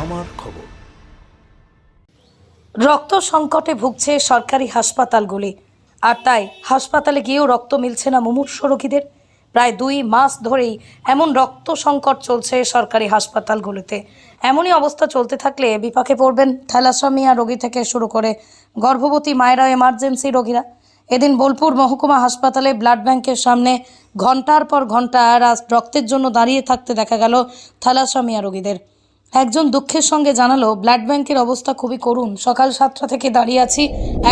আমার খবর। রক্ত সংকটে ভুগছে সরকারি হাসপাতালগুলি। আর তাই হাসপাতালে গিয়েও রক্ত মিলছে না মুমূর্ষ রোগীদের। প্রায় দুই মাস ধরেই এমন রক্ত সংকট চলছে সরকারি হাসপাতালগুলিতে। এমনই অবস্থা চলতে থাকলে বিপাকে পড়বেন থ্যালাসেমিয়া রোগী থেকে শুরু করে গর্ভবতী মায়েরা, এমার্জেন্সি রোগীরা। এদিন বোলপুর মহকুমা হাসপাতালে ব্লাড ব্যাংকের সামনে ঘণ্টার পর ঘণ্টা রক্তের জন্য দাঁড়িয়ে থাকতে দেখা গেল থ্যালাসেমিয়া রোগীদের। একজন দুঃখের সঙ্গে জানালো ব্লাড ব্যাংকের অবস্থা খুবই করুণ। সকাল সাতটা থেকে দাঁড়িয়ে আছি।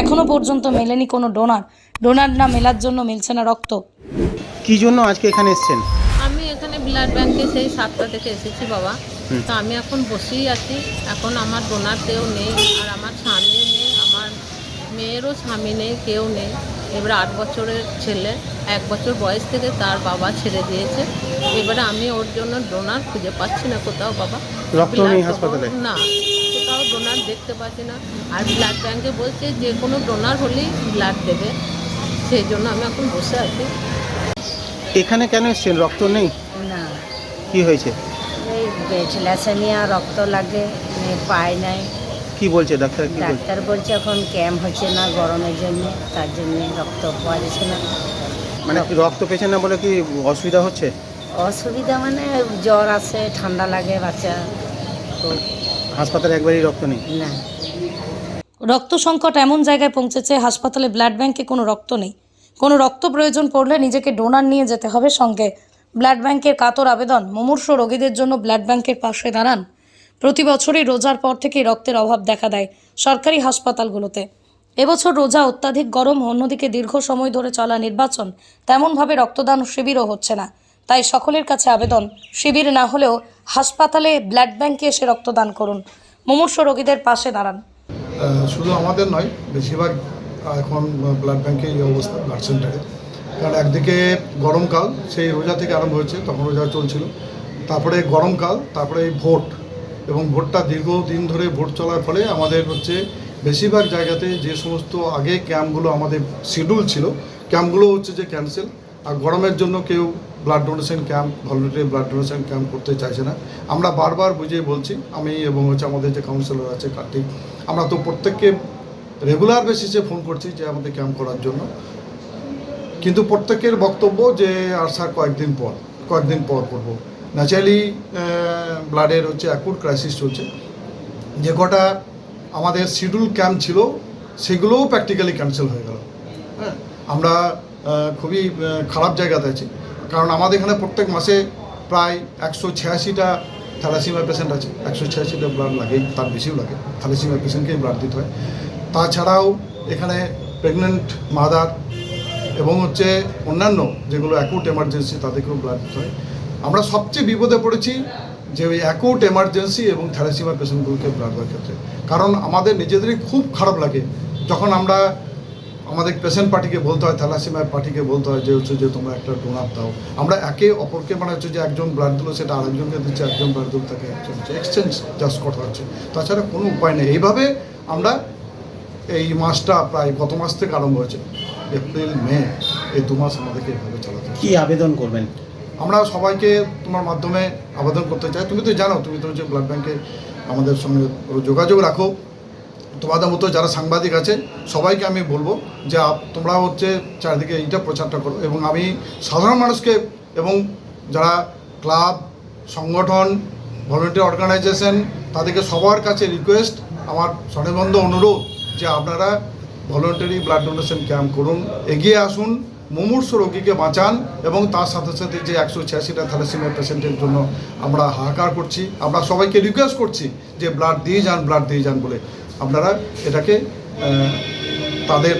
এখনও পর্যন্ত মেলেনি কোনো ডোনার। ডোনার না মেলার জন্য মিলছে না রক্ত। কি জন্য আজকে এখানে এসেছেন? আমি এখানে ব্লাড ব্যাংকে সেই সাতটা থেকে এসেছি বাবা। তো আমি এখন বসেই আছি। এখন আমার ডোনার কেউ নেই আর আমার স্বামীও নেই আমার মেয়েরও স্বামী নেই কেউ নেই। এবার আট বছরের ছেলে। এক বছর বয়স থেকে তার বাবা ছেড়ে দিয়েছে। এবারে আমি ওর জন্য ডোনার খুঁজে পাচ্ছি না কোথাও বাবা। হাসপাতালে? না কোথাও ডোনার দেখতে পাচ্ছি না। আর ব্লাড ব্যাংকে বলছে যে কোনো ডোনার হলেই ব্লাড দেবে। সেই জন্য আমি এখন বসে আছি। এখানে কেন এসেছেন? রক্ত নেই? না। কি হয়েছে? এই রক্ত লাগে পায় নাই। কি বলছে? ডাক্তার কি ডাক্তার বলছে এখন ক্যাম্প হচ্ছে না গরমের জন্য তার জন্য রক্ত পাওয়া যাচ্ছে না। মানে রক্ত পেছেন না বলে কি অসুবিধা হচ্ছে? অসুবিধা মানে জ্বর আছে ঠান্ডা লাগে বাচ্চা হাসপাতালে একবারই রক্ত নেই? না। রক্ত সংকট এমন জায়গায় পৌঁছেছে হাসপাতালে ব্লাড ব্যাংকে কোনো রক্ত নেই। কোনো রক্ত প্রয়োজন পড়লে নিজেকে ডোনার নিয়ে যেতে হবে সঙ্গে। ব্লাড ব্যাংকের কাতর আবেদন মুমূর্ষ রোগীদের জন্য ব্লাড ব্যাংকের পাশে দাঁড়ান। প্রতি বছরই রোজার পর থেকেই রক্তের অভাব দেখা দেয় সরকারি হাসপাতালগুলোতে। এবছর রোজা অত্যাধিক গরম অন্যদিকে দীর্ঘ সময় ধরে চলা নির্বাচন তেমনভাবে রক্তদান শিবিরও হচ্ছে না। তাই সকলের কাছে আবেদন, শিবির না হলেও হাসপাতালে ব্লাড ব্যাংকে এসে রক্তদান করুন। মুমূর্ষ রোগীদের পাশে দাঁড়ান। শুধু আমাদের নয়, বেশিরভাগ এখন ব্লাড ব্যাংকে এই অবস্থা, ব্লাড সেন্টারে। কারণ একদিকে গরমকাল, সেই রোজা থেকে আরম্ভ হয়েছে, তখন রোজা চলছিল। তারপরে গরমকাল, তারপরে ভোট। এবং ভোটটা দীর্ঘদিন ধরে ভোট চলার ফলে আমাদের হচ্ছে বেশিরভাগ জায়গাতে যে সমস্ত আগে ক্যাম্পগুলো আমাদের শিডিউল ছিল, ক্যাম্পগুলো হচ্ছে যে ক্যান্সেল। আর গরমের জন্য কেউ blood donation camp voluntary blood donation camp করতে চাইছে না। আমরা বারবার বুঝিয়ে বলছি, আমি এবং হচ্ছে আমাদের যে কাউন্সিলর আছে, কার্তিক, আমরা তো প্রত্যেককে রেগুলার বেসিসে ফোন করছি যে আমাদের ক্যাম্প করার জন্য। কিন্তু প্রত্যেকের বক্তব্য যে আর স্যার কয়েকদিন পর কয়েকদিন পর করব। ন্যাচারালি ব্লাডের হচ্ছে অ্যাকুট ক্রাইসিস চলছে। যে কটা আমাদের শিডিউল ক্যাম্প ছিল, সেগুলোও প্র্যাকটিক্যালি ক্যান্সেল হয়ে গেল। হ্যাঁ আমরা খুবই খারাপ জায়গাতে আছে। কারণ আমাদের এখানে প্রত্যেক মাসে প্রায় একশো ছিয়াশিটা থ্যালাসিমিয়া পেশেন্ট আছে। একশো ছিয়াশিটা ব্লাড লাগেই, তার বেশিও লাগে। থ্যালাসিমিয়া পেশেন্টকেই ব্লাড দিতে হয়। তাছাড়াও এখানে প্রেগনেন্ট মাদার এবং হচ্ছে অন্যান্য যেগুলো অ্যাকুট এমার্জেন্সি তাদেরকেও ব্লাড দিতে হয়। আমরা সবচেয়ে বিপদে পড়েছি যে ওই অ্যাকুট এমার্জেন্সি এবং থ্যালাসিমা পেশেন্টগুলোকে ব্লাড দেওয়ার ক্ষেত্রে। কারণ আমাদের নিজেদেরই খুব খারাপ লাগে যখন আমরা আমাদের পেশেন্ট পার্টিকে বলতে হয় থ্যালাসিমার পার্টিকে বলতে হয় যে হচ্ছে যে তোমরা একটা ডোনার দাও। আমরা একে অপরকে মানে হচ্ছে যে একজন ব্লাড দিল সেটা আরেকজনকে দিচ্ছে একজন ব্লাড দিল তাকে একজন হচ্ছে এক্সচেঞ্জ জাস্ট কথা হচ্ছে। তাছাড়া কোনো উপায় নেই। এইভাবে আমরা এই মাসটা প্রায় গত মাস থেকে আরম্ভ হয়েছে। এপ্রিল মে এই দু মাস আমাদেরকে এইভাবে চালাতে কি আবেদন করবেন? আমরা সবাইকে তোমার মাধ্যমে আবেদন করতে চাই। তুমি তো জানো তুমি তো হচ্ছে ব্লাড ব্যাংকে আমাদের সঙ্গে যোগাযোগ রাখো। তোমাদের মতো যারা সাংবাদিক আছে, সবাইকে আমি বলব যে তোমরা হচ্ছে চারিদিকে এইটা প্রচারটা করো। এবং আমি সাধারণ মানুষকে এবং যারা ক্লাব, সংগঠন, ভলেন্টিয়ার অর্গানাইজেশন, তাদেরকে সবার কাছে রিকোয়েস্ট আমার স্বনিবন্ধ অনুরোধ যে আপনারা ভলেন্টারি ব্লাড ডোনেশন ক্যাম্প করুন, এগিয়ে আসুন, মুমূর্ষ রোগীকে বাঁচান এবং তার সাথে সাথে যে একশো ছিয়াশিটা থ্যালাসিমিয়া পেশেন্টের জন্য আমরা হাহাকার করছি। আমরা সবাইকে রিকোয়েস্ট করছি যে ব্লাড দিয়ে যান, ব্লাড দিয়ে যান বলে। আপনারা এটাকে তাদের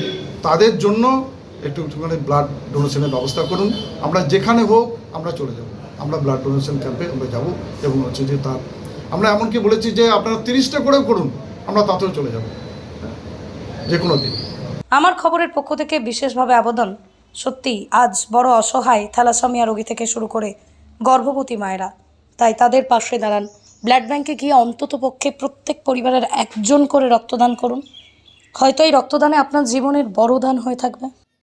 তাদের জন্য একটু একটুখানি ব্লাড ডোনেশনের ব্যবস্থা করুন। আমরা যেখানে হোক আমরা চলে যাব। আমরা ব্লাড ডোনেশন ক্যাম্পে আমরা যাব এবং হচ্ছে যে তার, আমরা এমনকি বলেছি যে আপনারা তিরিশটা করেও করুন, আমরা তাতেও চলে যাব। যে কোনো দিন। আমার খবরের পক্ষ থেকে বিশেষভাবে আবেদন, সত্যি আজ বড় অসহায় থ্যালাসেমিয়া রোগী থেকে শুরু করে গর্ভবতী মায়েরা, তাই তাদের পাশে দাঁড়ান। ব্লাড ব্যাংকে গিয়ে অন্তত পক্ষে প্রত্যেক পরিবারের একজন করে রক্তদান করুন। হয়তো এই রক্তদানে আপনার জীবনের বড় দান হয়ে থাকবে।